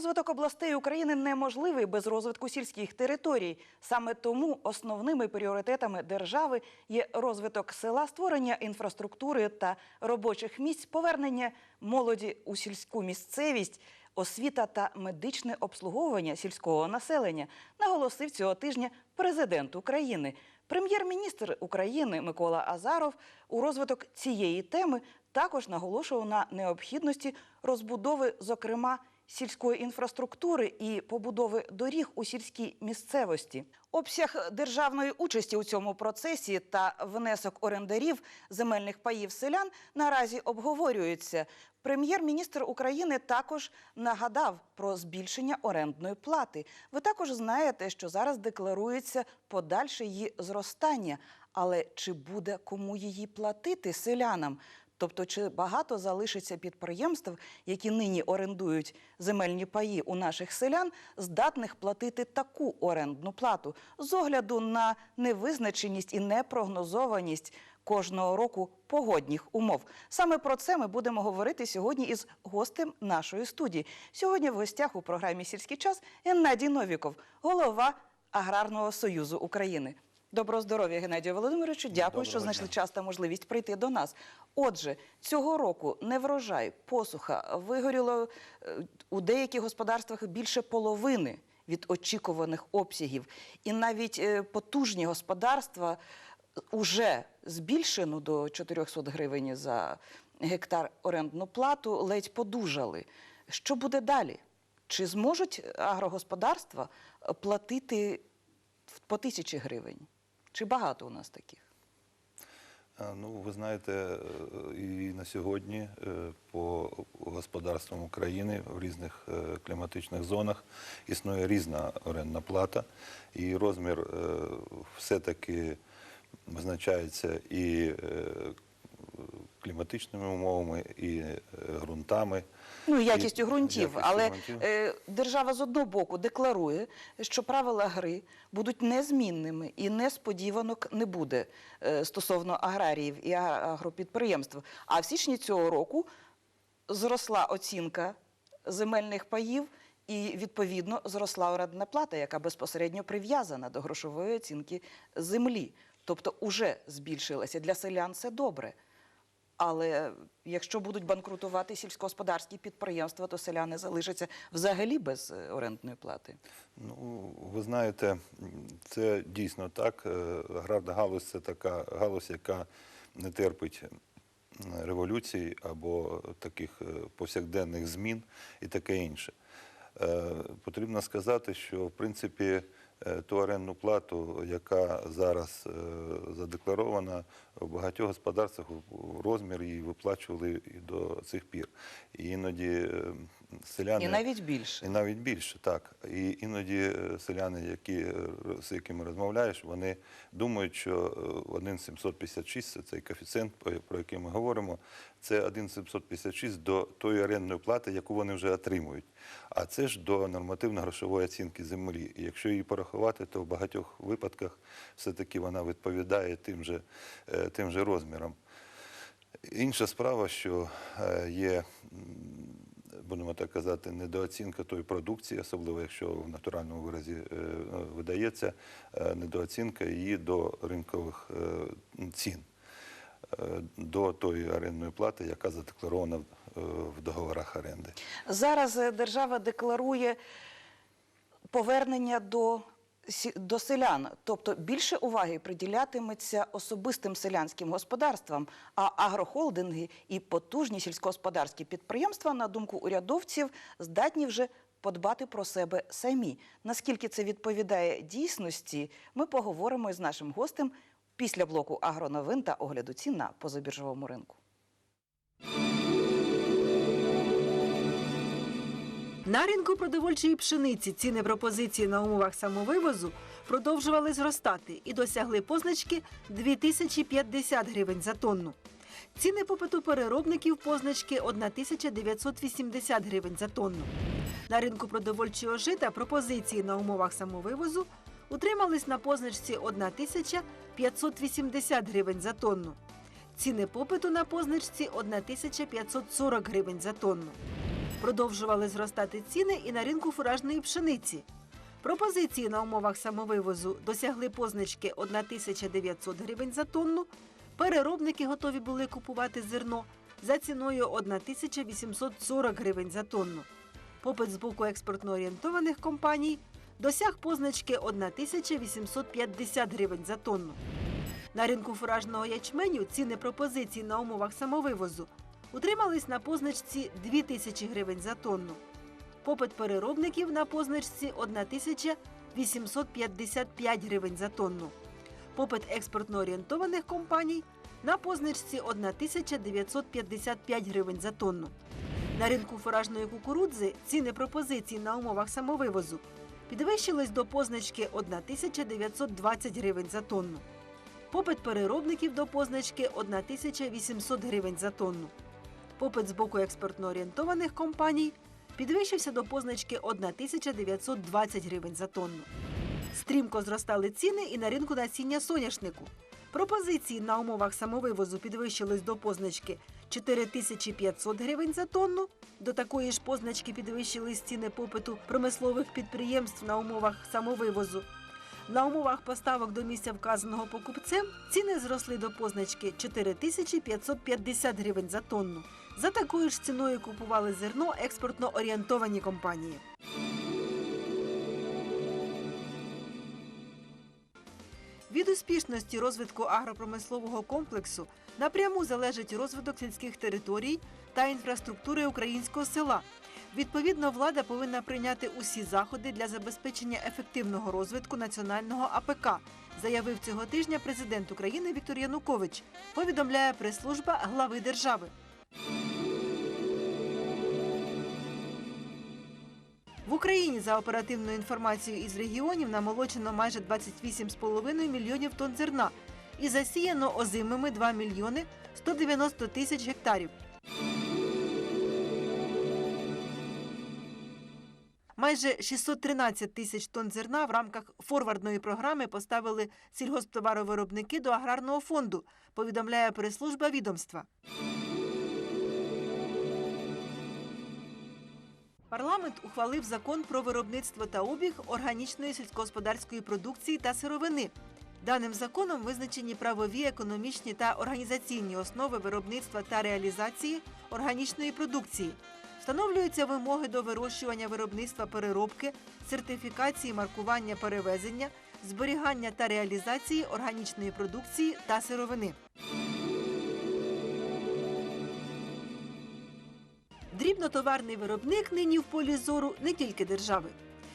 Розвиток областей України неможливий без розвитку сільських територій. Саме тому основними пріоритетами держави є розвиток села, створення інфраструктури та робочих місць, повернення молоді у сільську місцевість, освіта та медичне обслуговування сільського населення, наголосив цього тижня президент України. Прем'єр-міністр України Микола Азаров у розвиток цієї теми також наголошував на необхідності розбудови, зокрема, сільської інфраструктури і побудови доріг у сільській місцевості. Обсяг державної участі у цьому процесі та внесок орендарів земельних паїв селян наразі обговорюються. Прем'єр-міністр України також нагадав про збільшення орендної плати. Ви також знаєте, що зараз декларується подальше її зростання. Але чи буде кому її платити селянам? Тобто, чи багато залишиться підприємств, які нині орендують земельні паї у наших селян, здатних платити таку орендну плату з огляду на невизначеність і непрогнозованість кожного року погодних умов? Саме про це ми будемо говорити сьогодні із гостем нашої студії. Сьогодні в гостях у програмі Сільський час Геннадій Новіков, голова Аграрного союзу України. Доброго здоров'я, Геннадію Володимировичу. Дякую, Доброго що знайшли дня. час та можливість прийти до нас. Отже, цього року неврожай, посуха вигоріло е, у деяких господарствах більше половини від очікуваних обсягів. І навіть е, потужні господарства уже збільшено до 400 гривень за гектар орендну плату, ледь подужали. Що буде далі? Чи зможуть агрогосподарства платити по тисячі гривень? Чи багато у нас таких? Ну, ви знаєте, е, і на сьогодні е, по господарствам України в різних е, кліматичних зонах існує різна орендна плата, і розмір е, все-таки визначається і е, кліматичними умовами, і е, ґрунтами. Ну, і якістю ґрунтів. якістю Але е, держава з одного боку декларує, що правила гри будуть незмінними і несподіванок не буде е, стосовно аграріїв і агропідприємств. А в січні цього року зросла оцінка земельних паїв. І відповідно зросла орендна плата, яка безпосередньо прив'язана до грошової оцінки землі. Тобто уже збільшилася. Для селян це добре. Але якщо будуть банкрутувати сільськогосподарські підприємства, то селяни залишаться взагалі без е, орендної плати. Ну, ви знаєте, це дійсно так. Е, Аграрна галузь це така галузь, яка не терпить революцій або таких е, повсякденних змін і таке інше. Потрібно сказати, що в принципі ту орендну плату, яка зараз е, задекларована в багатьох господарствах, розмір її виплачували і до цих пір. І іноді е, селяни І навіть більше. і навіть більше, так. І іноді е, селяни, які, е, з якими розмовляєш, вони думають, що е, 1,756 цей коефіцієнт, про- який ми говоримо, це 1,756 до тої орендної плати, яку вони вже отримують. А це ж до нормативно-грошової оцінки землі. І якщо її порахувати, то в багатьох випадках все-таки вона відповідає тим же, е, тим же розмірам. Інша справа, що е, є, будемо так казати, недооцінка тої продукції, особливо якщо в натуральному виразі е, видається, е, недооцінка її до ринкових е, цін, до тої орендної плати, яка задекларована в- договорах оренди. Зараз держава декларує повернення до, до селян, тобто більше уваги приділятиметься особистим селянським господарствам, а агрохолдинги і потужні сільськогосподарські підприємства, на думку урядовців, здатні вже подбати про себе самі. Наскільки це відповідає дійсності, ми поговоримо із нашим гостем після блоку агроновин та огляду цін на позабіржовому ринку. На ринку продовольчої пшениці ціни пропозиції на умовах самовивозу продовжували зростати і досягли позначки 2050 гривень за тонну. Ціни попиту переробників позначки 1980 гривень за тонну. На ринку продовольчого жита пропозиції на умовах самовивозу утримались на позначці 1580 гривень за тонну. Ціни попиту на позначці 1540 гривень за тонну. Продовжували зростати ціни і на ринку фуражної пшениці. Пропозиції на умовах самовивозу досягли позначки 1900 гривень за тонну. Переробники готові були купувати зерно за ціною 1840 гривень за тонну. Попит з боку експортно орієнтованих компаній досяг позначки 1850 гривень за тонну. На ринку фуражного ячменю ціни пропозицій на умовах самовивозу утримались на позначці 2000 гривень за тонну. Попит переробників на позначці 1855 гривень за тонну. Попит експортно орієнтованих компаній на позначці 1955 гривень за тонну. На ринку фуражної кукурудзи ціни пропозицій на умовах самовивозу підвищились до позначки 1920 гривень за тонну. Попит переробників до позначки 1800 гривень за тонну. Попит з боку експортно орієнтованих компаній підвищився до позначки 1920 гривень за тонну. Стрімко зростали ціни і на ринку насіння соняшнику. Пропозиції на умовах самовивозу підвищились до позначки 4500 гривень за тонну. До такої ж позначки підвищились ціни попиту промислових підприємств на умовах самовивозу. На умовах поставок до місця вказаного покупцем ціни зросли до позначки 4550 гривень за тонну. За такою ж ціною купували зерно експортно орієнтовані компанії. Від успішності розвитку агропромислового комплексу напряму залежить розвиток сільських територій та інфраструктури українського села. Відповідно, влада повинна прийняти усі заходи для забезпечення ефективного розвитку національного АПК, заявив цього тижня президент України Віктор Янукович. Повідомляє прес-служба глави держави. В Україні за оперативною інформацією із регіонів намолочено майже 28,5 мільйонів тонн зерна і засіяно озимими 2 мільйони 190 тисяч гектарів. Майже 613 тисяч тонн зерна в рамках форвардної програми поставили сільгосптоваровиробники до аграрного фонду, повідомляє прес-служба відомства. Парламент ухвалив закон про виробництво та обіг органічної сільськогосподарської продукції та сировини. Даним законом визначені правові, економічні та організаційні основи виробництва та реалізації органічної продукції. Встановлюються вимоги до вирощування виробництва переробки, сертифікації, маркування перевезення, зберігання та реалізації органічної продукції та сировини. Дрібнотоварний виробник нині в полі зору не тільки держави.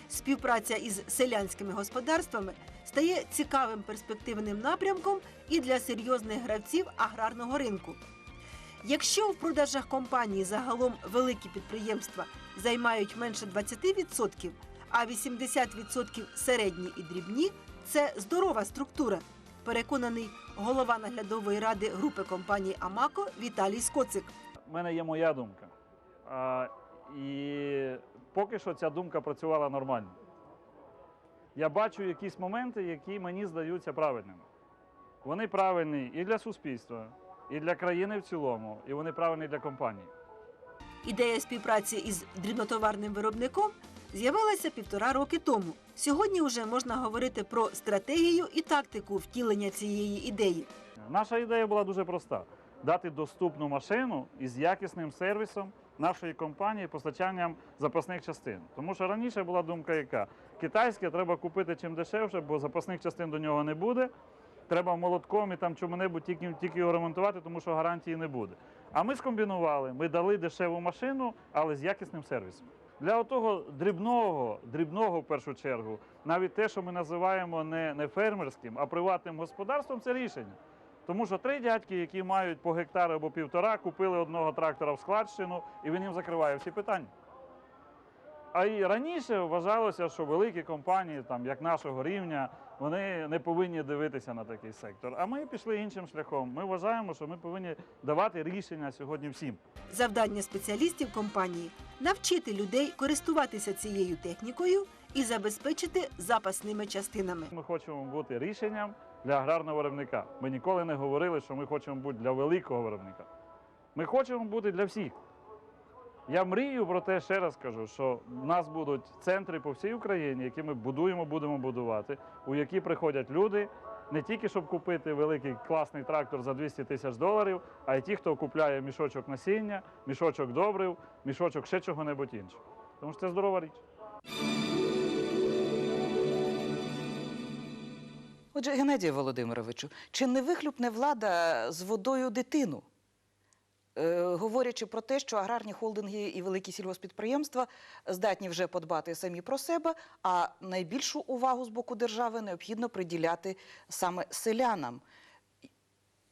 Співпраця із селянськими господарствами стає цікавим перспективним напрямком і для серйозних гравців аграрного ринку. Якщо в продажах компанії загалом великі підприємства займають менше 20%, а 80% середні і дрібні це здорова структура. Переконаний голова наглядової ради групи компанії Амако Віталій Скоцик. У мене є моя думка. А, і поки що ця думка працювала нормально. Я бачу якісь моменти, які мені здаються правильними. Вони правильні і для суспільства, і для країни в цілому, і вони правильні для компанії. Ідея співпраці із дрібнотоварним виробником з'явилася півтора роки тому. Сьогодні вже можна говорити про стратегію і тактику втілення цієї ідеї. Наша ідея була дуже проста: дати доступну машину із якісним сервісом нашої компанії постачанням запасних частин. Тому що раніше була думка, яка китайське треба купити чим дешевше, бо запасних частин до нього не буде. Треба молотком і там чому-небудь тільки, тільки його ремонтувати, тому що гарантії не буде. А ми скомбінували, ми дали дешеву машину, але з якісним сервісом. Для того дрібного, дрібного в першу чергу, навіть те, що ми називаємо не, не фермерським, а приватним господарством, це рішення. Тому що три дядьки, які мають по гектару або півтора, купили одного трактора в складщину, і він їм закриває всі питання. А і раніше вважалося, що великі компанії, там, як нашого рівня, вони не повинні дивитися на такий сектор. А ми пішли іншим шляхом. Ми вважаємо, що ми повинні давати рішення сьогодні всім. Завдання спеціалістів компанії навчити людей користуватися цією технікою і забезпечити запасними частинами. Ми хочемо бути рішенням для аграрного виробника. Ми ніколи не говорили, що ми хочемо бути для великого виробника. Ми хочемо бути для всіх. Я мрію про те, ще раз кажу, що в нас будуть центри по всій Україні, які ми будуємо, будемо будувати, у які приходять люди не тільки щоб купити великий класний трактор за 200 тисяч доларів, а й ті, хто купляє мішочок насіння, мішочок добрив, мішочок ще чого-небудь іншого. Тому що це здорова річ. Отже, Геннадію Володимировичу, чи не вихлюпне влада з водою дитину? Е, говорячи про те, що аграрні холдинги і великі сільгоспідприємства здатні вже подбати самі про себе, а найбільшу увагу з боку держави необхідно приділяти саме селянам.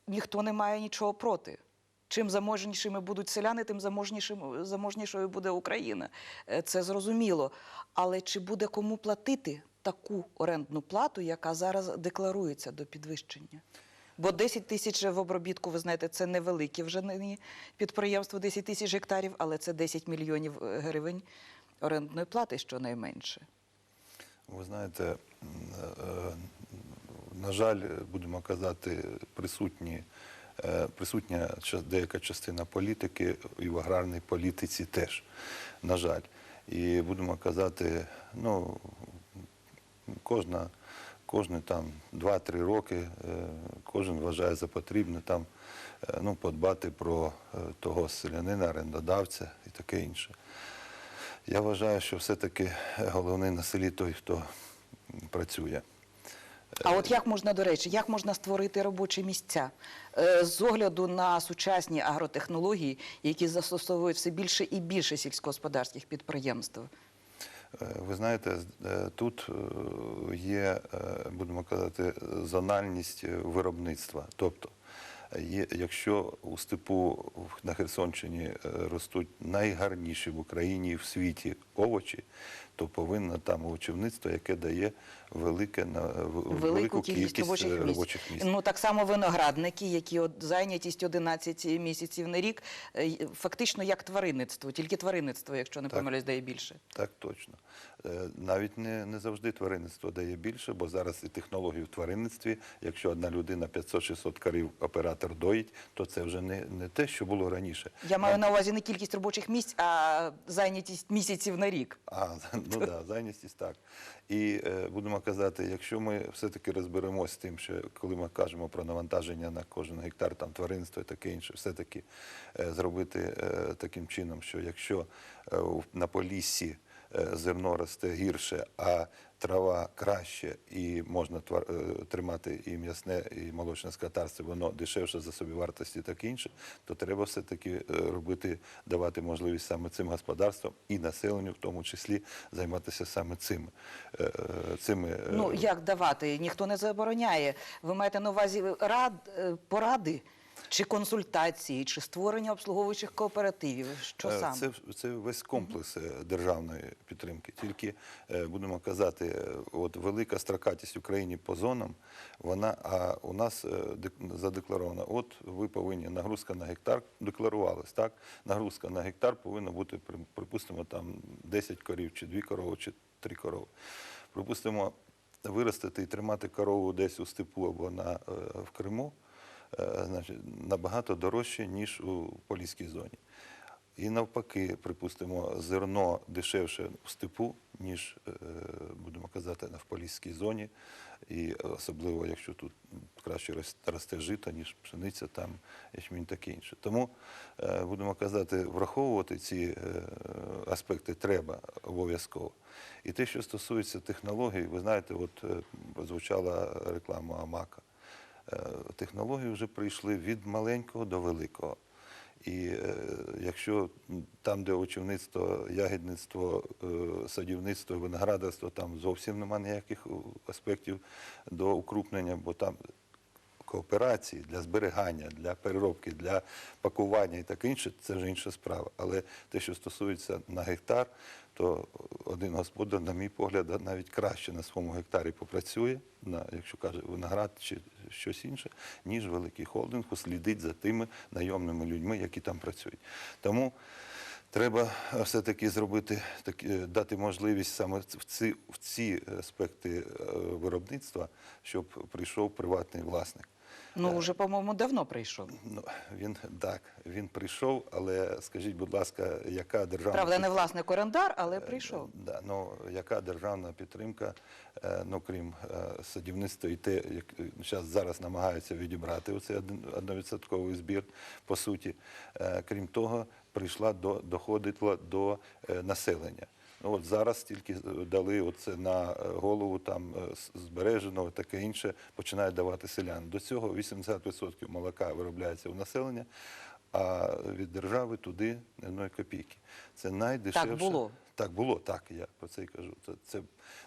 Ніхто не має нічого проти. Чим заможнішими будуть селяни, тим заможнішою буде Україна. Е, Це зрозуміло. Але чи буде кому платити таку орендну плату, яка зараз декларується до підвищення? Бо 10 тисяч в обробітку, ви знаєте, це невелике вже підприємство, 10 тисяч гектарів, але це 10 мільйонів е, гривень орендної плати, щонайменше. Ви знаєте, е, на жаль, будемо казати, присутні, е, присутня деяка частина політики і в аграрній політиці теж, на жаль. І будемо казати, ну, кожна, кожні там 2-3 роки е, кожен вважає за потрібне там е, ну, подбати про е, того селянина, орендодавця і таке інше. Я вважаю, що все-таки головний на селі той, хто працює. А от як можна, до речі, як можна створити робочі місця з огляду на сучасні агротехнології, які застосовують все більше і більше сільськогосподарських підприємств? Е, Ви знаєте, е, тут е, є, будемо казати, зональність виробництва. Тобто, є, якщо у степу на Херсонщині е, ростуть найгарніші в Україні і в світі овочі, то повинно там овочівництво, яке дає велике, на- Велику кількість робочих е, місць. робочих місць. Ну так само виноградники, які от зайнятість 11 місяців на рік, е, фактично як тваринництво, тільки тваринництво, якщо не Так. помиляюсь, дає більше. Так точно. Навіть не, не завжди тваринництво дає більше, бо зараз і технології в тваринництві, якщо одна людина 500-600 корів оператор доїть, то це вже не, не те, що було раніше. Я маю на увазі не кількість робочих місць, а зайнятість місяців на рік. А, ну так, да, зайнятість так. І е, будемо казати, якщо ми все-таки розберемося з тим, що коли ми кажемо про навантаження на кожен гектар, там тваринство і таке інше, все-таки е, зробити е, таким чином, що якщо е, на поліссі е, зерно росте гірше, а трава краще і можна е, тримати і м'ясне, і молочне скотарство, воно дешевше за собівартості, так інше, то треба все-таки е, робити, давати можливість саме цим господарствам і населенню, в тому числі, займатися саме цим. е, е, цими е, Ну як давати? Ніхто не забороняє. Ви маєте на увазі рад, е, поради, чи консультації, чи створення обслуговуючих кооперативів? Що Е, саме? Це, це весь комплекс е, державної підтримки. Тільки е, будемо казати, от велика строкатість в Україні по зонам, вона а у нас задекларована. От ви повинні нагрузка на гектар декларувалась, так? Нагрузка на гектар повинна бути, припустимо, там 10 корів, чи 2 корови, чи 3 корови. Припустимо, виростити і тримати корову десь у степу або на, в Криму, набагато дорожче, ніж у поліській зоні. І навпаки, припустимо, зерно дешевше в степу, ніж, е, будемо казати, в поліській зоні. І особливо, якщо тут краще рос- росте жито, ніж пшениця, там ячмінь таке інше. Тому, е, будемо казати, враховувати ці е, аспекти треба обов'язково. І те, що стосується технологій, ви знаєте, от е, звучала реклама Амака. Е, Технології вже прийшли від маленького до великого. І е, якщо там, де очівництво, ягідництво, е, садівництво, виноградарство, там зовсім немає ніяких аспектів до укрупнення, бо там кооперації, для зберігання, для переробки, для пакування і таке інше, це вже інша справа. Але те, що стосується на гектар, то один господар, на мій погляд, навіть краще на своєму гектарі попрацює, на, якщо каже виноград чи щось інше, ніж великий холдинг слідить за тими найомними людьми, які там працюють. Тому Треба все-таки зробити такі- е, дати можливість саме в ці, в ці аспекти е, виробництва, щоб прийшов приватний власник. Ну, вже, по-моєму, давно прийшов. Ну він так, він прийшов, але скажіть, будь ласка, яка державна Правда, не власний орендар, але прийшов. Да, ну яка державна підтримка, е, ну крім е, садівництва і те, як зараз, зараз намагаються відібрати оцей одновідсотковий збір, по суті, е, крім того, прийшла до доходила до е, населення. Ну от зараз тільки е, дали оце на е, голову там збереженого, таке інше, починають давати селян. До цього 80% молока виробляється у населення, а від держави туди не одної копійки. Це найдешевше. було. Так було, так я про це і кажу. Це, це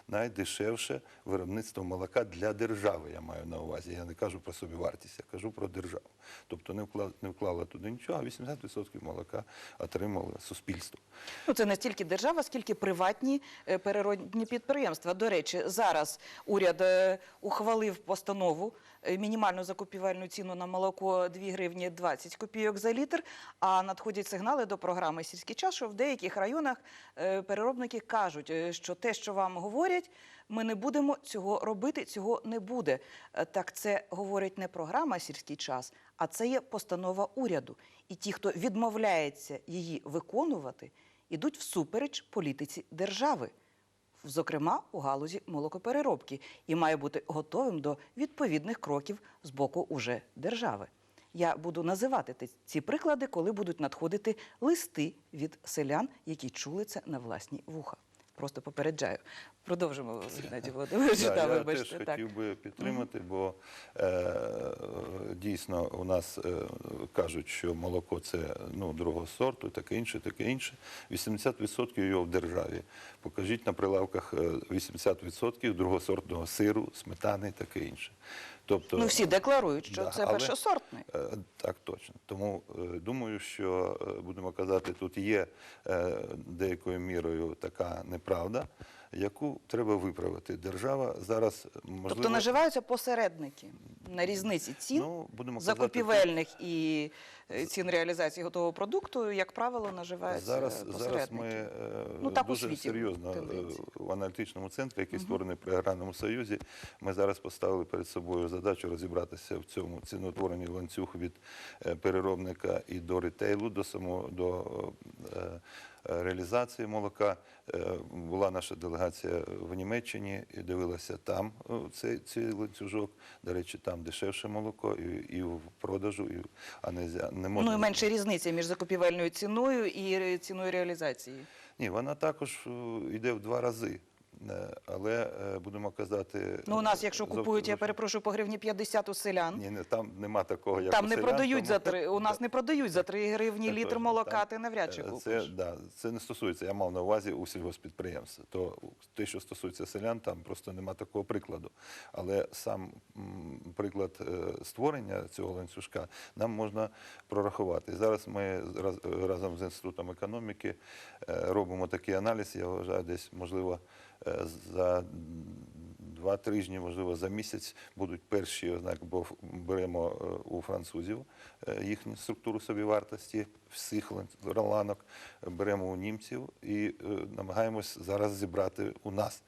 найдешевше виробництво молока для держави. Я маю на увазі. Я не кажу про собівартість, я кажу про державу. Тобто не вклала, не вклала туди нічого, а 80% молока отримало суспільство. Ну, це не стільки держава, скільки приватні е, переробні підприємства. До речі, зараз уряд е, ухвалив постанову е, мінімальну закупівельну ціну на молоко 2 гривні 20 копійок за літр. А надходять сигнали до програми Сільський час, що в деяких районах переробники кажуть, е, що те, що вам говорять, ми не будемо цього робити, цього не буде. Е, Так це говорить не програма Сільський час, а це є постанова уряду. І ті, хто відмовляється її виконувати, ідуть всупереч політиці держави, зокрема у галузі молокопереробки, і має бути готовим до відповідних кроків з боку уже держави. Я буду називати ці приклади, коли будуть надходити листи від селян, які чули це на власні вуха. Просто попереджаю. Продовжимо, Геннадій Володимирович. Да, я вибачте, теж так. хотів би підтримати, бо е, дійсно у нас е, кажуть, що молоко це ну, другого сорту, таке інше, таке інше. 80% його в державі. Покажіть на прилавках е, 80% другосортного сиру, сметани таке інше. Тобто, Ну, всі декларують, що Да, це але- першосортний. Е, Так, точно. Тому е, думаю, що е, будемо казати, тут є е, деякою мірою така неправда, яку треба виправити. Держава зараз можливо Тобто наживаються посередники на різниці цін ну, будемо казати, закупівельних і е, цін реалізації готового продукту, як правило, наживаються Зараз, зараз ми е, Ну, так дуже світі серйозно е, в аналітичному центрі, який створений при аграрному союзі, ми зараз поставили перед собою задачу розібратися в цьому ціноутворенні ланцюг від переробника і до ретейлу, до самого до реалізації молока. Е, Була наша делегація в Німеччині і дивилася там е, цей, цей ланцюжок. До речі, там дешевше молоко і, і в продажу, і, а не, не можна. Ну і менше різниця між закупівельною ціною і ціною реалізації. Ні, вона також е, йде в два рази. Е, Але е, будемо казати. Ну у нас, якщо зов- купують, я перепрошую, по гривні 50 у селян. Ні, не, там нема такого, як Там у не селян, продають тому- за три. У нас не продають за 3 гривні Це літр молока, Там, ти навряд чи е, купиш. Це, да, це не стосується, я мав на увазі у сільгоспідприємств. То те, що стосується селян, там просто нема такого прикладу. Але сам приклад е, створення цього ланцюжка нам можна прорахувати. І зараз ми раз- разом з Інститутом економіки е, робимо такий аналіз, я вважаю, десь можливо е, за два тижні, можливо, за місяць будуть перші ознаки, бо беремо е, у французів е, їхню структуру собівартості всіх лан- ланок, беремо у німців і е, намагаємось зараз зібрати у нас.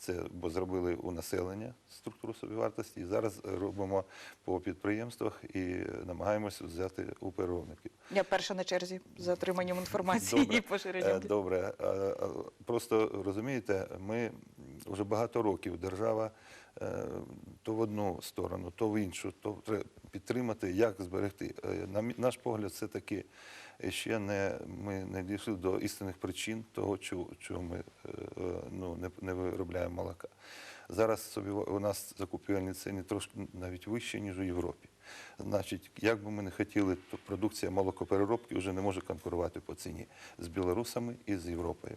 Це бо зробили у населення структуру собівартості, і зараз робимо по підприємствах і намагаємось взяти у переробників. Я перша на черзі за отриманням інформації Добре. і поширенням. Е, Добре. Е, е, Просто розумієте, ми вже багато років держава то в одну сторону, то в іншу, то треба підтримати, як зберегти. На наш погляд, це таки ще не ми не дійшли до істинних причин того, чого, ми е, е, ну, не, не виробляємо молока. Зараз собі у нас закупівельні ціни трошки навіть вищі, ніж у Європі. Значить, як би ми не хотіли, то продукція молокопереробки вже не може конкурувати по ціні з білорусами і з Європою.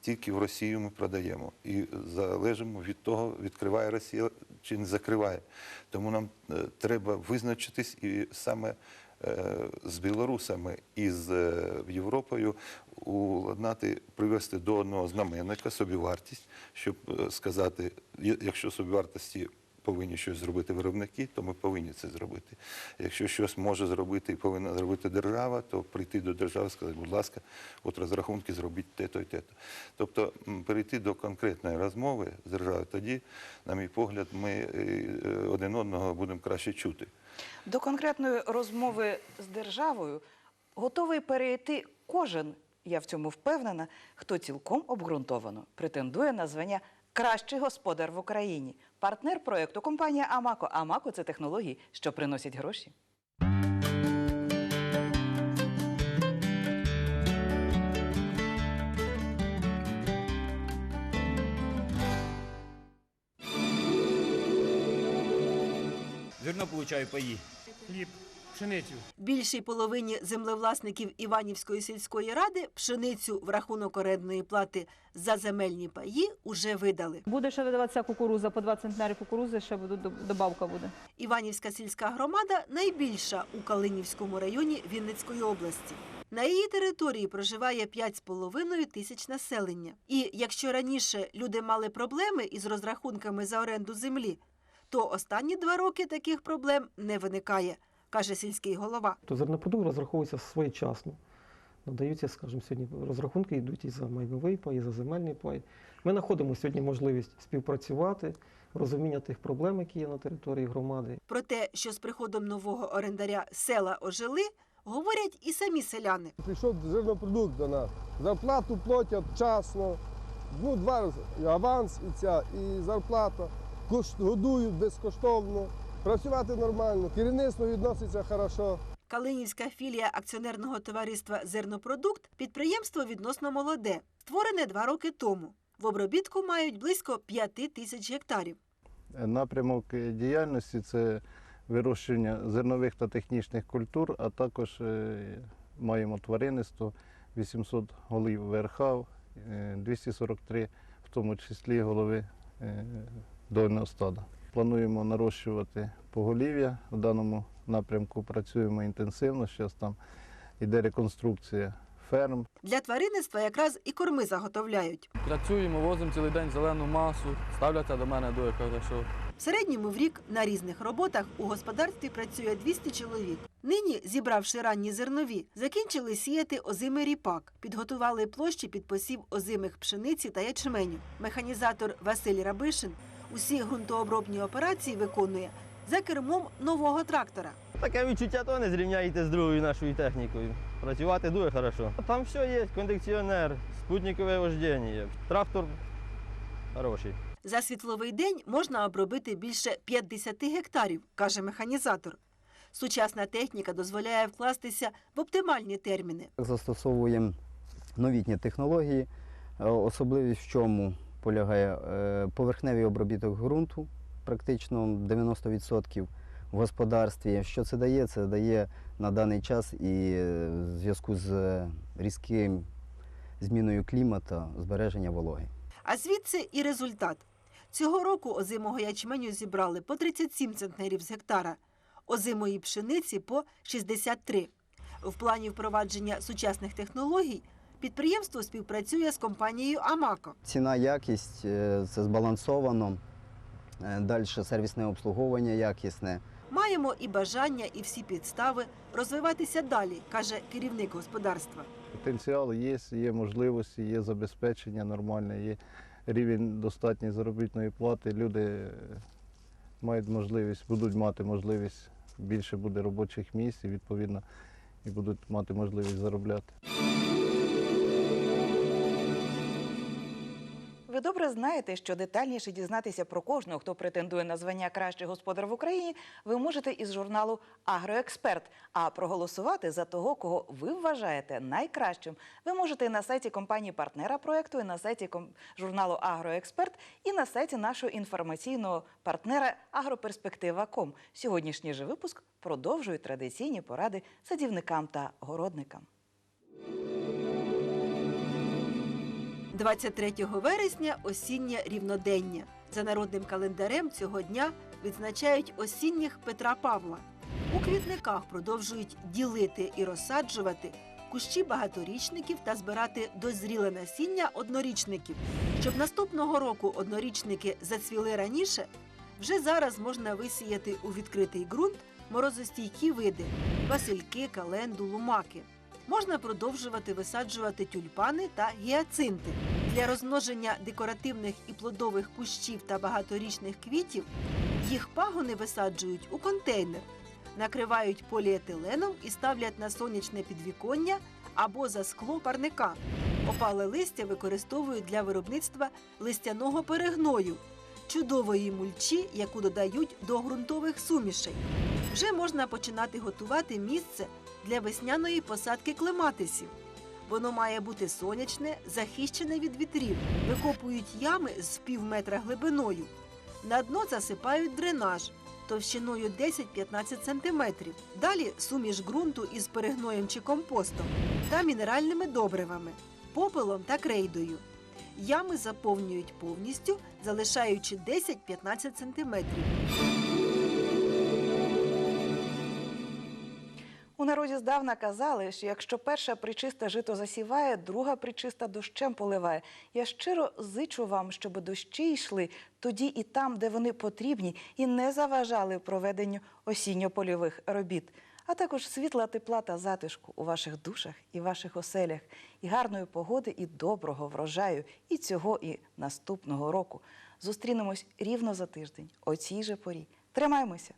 тільки в Росію ми продаємо. І залежимо від того, відкриває Росія чи не закриває. Тому нам е, треба визначитись і саме з білорусами і з е, Європою уладнати, привести до одного знаменника собівартість, щоб е, сказати, якщо собівартості повинні щось зробити виробники, то ми повинні це зробити. Якщо щось може зробити і повинна зробити держава, то прийти до держави і сказати, будь ласка, от розрахунки зробіть те-то і те-то. Тобто перейти до конкретної розмови з державою, тоді, на мій погляд, ми е, е, один одного будемо краще чути. До конкретної розмови з державою готовий перейти кожен, я в цьому впевнена, хто цілком обґрунтовано претендує на звання Кращий господар в Україні. Партнер проєкту компанія Амако. Амако це технології, що приносять гроші. Зерно получаю паї. хліб, пшеницю. Більшій половині землевласників Іванівської сільської ради пшеницю в рахунок орендної плати за земельні паї уже видали. Буде ще видаватися кукуруза по 2 центнери кукурузи, ще буде доб- добавка буде. Іванівська сільська громада найбільша у Калинівському районі Вінницької області. На її території проживає 5,5 тисяч населення. І якщо раніше люди мали проблеми із розрахунками за оренду землі, то останні два роки таких проблем не виникає, каже сільський голова. То зернопродукт розраховується своєчасно. Надаються, скажімо, сьогодні розрахунки йдуть і за майновий пай, і за земельний пай. Ми знаходимо сьогодні можливість співпрацювати, розуміння тих проблем, які є на території громади. Про те, що з приходом нового орендаря села ожили, говорять і самі селяни. Прийшов зернопродукт до нас. Зарплату платять вчасно. Ну, два рази аванс, і ця, і зарплата. Годують безкоштовно. Працювати нормально. Керівництво відноситься хорошо. Калинівська філія акціонерного товариства Зернопродукт підприємство відносно молоде, створене два роки тому. В обробітку мають близько п'яти тисяч гектарів. Напрямок е, діяльності це вирощування зернових та технічних культур, а також е, маємо тваринництво 800 голів верхав, е, 243, в тому числі голови е, дольного стада. Плануємо нарощувати поголів'я. В даному напрямку працюємо інтенсивно. Зараз там йде реконструкція ферм. Для тваринництва якраз і корми заготовляють. Працюємо, возимо цілий день зелену масу, ставляться до мене дуже хорошо. В середньому в рік на різних роботах у господарстві працює 200 чоловік. Нині, зібравши ранні зернові, закінчили сіяти озимий ріпак, підготували площі під посів озимих пшениці та ячменю. Механізатор Василь Рабишин усі ґрунтообробні операції виконує за кермом нового трактора. Таке відчуття то не зрівняєте з другою нашою технікою. Працювати дуже хорошо. Там все є, кондиціонер, спутникове вождення, трактор хороший. За світловий день можна обробити більше 50 гектарів, каже механізатор. Сучасна техніка дозволяє вкластися в оптимальні терміни. Застосовуємо новітні технології. Е, Особливість в чому полягає е, поверхневий обробіток ґрунту, практично 90% в господарстві. Що це дає? Це дає на даний час і е, в зв'язку з різким зміною клімату збереження вологи. А звідси і результат. Цього року озимого ячменю зібрали по 37 центнерів з гектара, озимої пшениці по 63. В плані впровадження сучасних технологій підприємство співпрацює з компанією Амако. Ціна, якість е, це збалансовано. Далі сервісне обслуговування якісне. Маємо і бажання, і всі підстави розвиватися далі, каже керівник господарства. Потенціал є, є можливості, є забезпечення нормальне, є рівень достатньої заробітної плати. Люди е, мають можливість, будуть мати можливість, більше буде робочих місць і відповідно і будуть мати можливість заробляти. Ви добре знаєте, що детальніше дізнатися про кожного, хто претендує на звання кращий господар в Україні, ви можете із журналу Агроексперт. А проголосувати за того, кого ви вважаєте найкращим, ви можете на сайті компанії партнера проекту, на сайті журналу Агроексперт, і на сайті нашого інформаційного партнера Агроперспектива.ком. Сьогоднішній же випуск продовжує традиційні поради садівникам та городникам. 23 вересня осіннє рівнодення. За народним календарем цього дня відзначають осінніх Петра Павла. У квітниках продовжують ділити і розсаджувати кущі багаторічників та збирати дозріле насіння однорічників. Щоб наступного року однорічники зацвіли раніше, вже зараз можна висіяти у відкритий ґрунт морозостійкі види васильки, календу, лумаки. Можна продовжувати висаджувати тюльпани та гіацинти. Для розмноження декоративних і плодових кущів та багаторічних квітів їх пагони висаджують у контейнер, накривають поліетиленом і ставлять на сонячне підвіконня або за скло парника. Опале листя використовують для виробництва листяного перегною, чудової мульчі, яку додають до ґрунтових сумішей. Вже можна починати готувати місце для весняної посадки клематисів. Воно має бути сонячне, захищене від вітрів. Викопують ями з пів метра глибиною. На дно засипають дренаж товщиною 10-15 см. Далі суміш ґрунту із перегноєм чи компостом та мінеральними добривами, попелом та крейдою. Ями заповнюють повністю, залишаючи 10-15 см. У народі здавна казали, що якщо перша причиста жито засіває, друга причиста дощем поливає. Я щиро зичу вам, щоб дощі йшли тоді і там, де вони потрібні, і не заважали проведенню осінньо-польових робіт. А також світла, тепла та затишку у ваших душах і ваших оселях, і гарної погоди, і доброго врожаю, і цього, і наступного року. Зустрінемось рівно за тиждень, о цій же порі. Тримаймося!